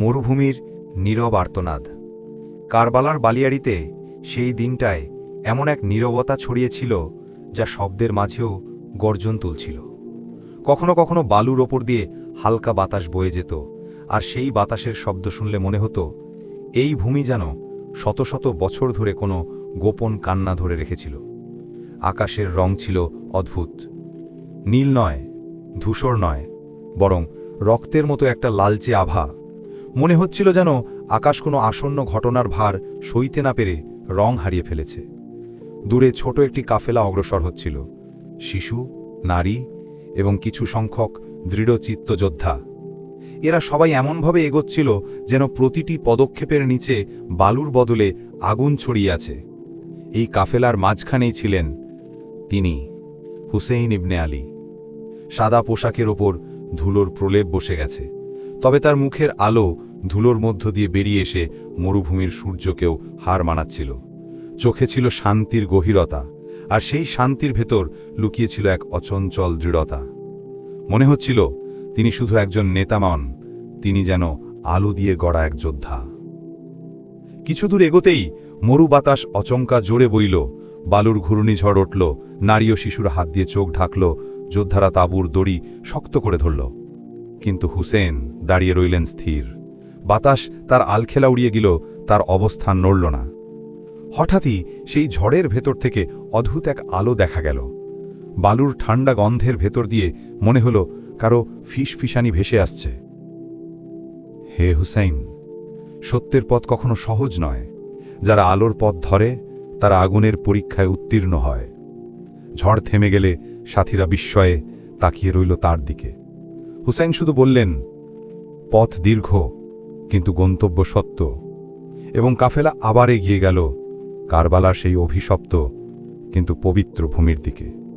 মরুভূমির নীরব আর্তনাদ। কারবালার বালিয়াড়িতে সেই দিনটায় এমন এক নীরবতা ছড়িয়েছিল যা শব্দের মাঝেও গর্জন তুলছিল। কখনো কখনো বালুর ওপর দিয়ে হালকা বাতাস বয়ে যেত, আর সেই বাতাসের শব্দ শুনলে মনে হতো, এই ভূমি যেন শত শত বছর ধরে কোনো গোপন কান্না ধরে রেখেছিল। আকাশের রং ছিল অদ্ভুত। নীল নয়, ধূসর নয়, বরং রক্তের মতো একটা লালচে আভা মনে হচ্ছিল যেন আকাশ কোনো আসন্ন ঘটনার ভার সইতে না পেরে রং হারিয়ে ফেলেছে। দূরে ছোট একটি কাফেলা অগ্রসর হচ্ছিল। শিশু, নারী এবং কিছু সংখ্যক দৃঢ়চিত্ত যোদ্ধা এরা সবাই এমনভাবে এগোচ্ছিল যেন প্রতিটি পদক্ষেপের নিচে বালুর বদলে আগুন ছড়িয়ে আছে। এই কাফেলার মাঝখানেই ছিলেন তিনি, হুসেইন ইবনে আলী। সাদা পোশাকের ওপর ধুলোর প্রলেপ বসে গেছে। তবে তার মুখের আলো ধুলোর মধ্য দিয়ে বেরিয়ে এসে মরুভূমির সূর্যকেও হার মানাচ্ছিল। চোখে ছিল শান্তির গভীরতা, আর সেই শান্তির ভেতর লুকিয়েছিল এক অচঞ্চল দৃঢ়তা। মনে হচ্ছিল, তিনি শুধু একজন নেতা নন তিনি যেন আলো দিয়ে গড়া এক যোদ্ধা। কিছু দূর এগোতেই মরু বাতাস অচমকা জোরে বইল, বালুর ঘূর্ণিঝড় উঠল, নারী ও শিশুরা হাত দিয়ে চোখ ঢাকল, যোদ্ধারা তাঁবুর দড়ি শক্ত করে ধরল। কিন্তু হুসেন দাঁড়িয়ে রইলেন স্থির। বাতাস তার আলখেলা উড়িয়ে গেল তার অবস্থান নড়ল না। হঠাৎই সেই ঝড়ের ভেতর থেকে অদ্ভুত এক আলো দেখা গেল। বালুর ঠান্ডা গন্ধের ভেতর দিয়ে মনে হলো কারও ফিসফিসানি ভেসে আসছে। হে হুসাইন, সত্যের পথ কখনো সহজ নয়। যারা আলোর পথ ধরে, তারা আগুনের পরীক্ষায় উত্তীর্ণ হয়। ঝড় থেমে গেলে সাথীরা বিস্ময়ে তাকিয়ে রইল তার দিকে। হুসাইন শুধু বললেন, পথ দীর্ঘ, কিন্তু গন্তব্য সত্য। এবং কাফেলা আবার এগিয়ে গেল কারবালার সেই অভিশপ্ত, কিন্তু পবিত্র ভূমির দিকে।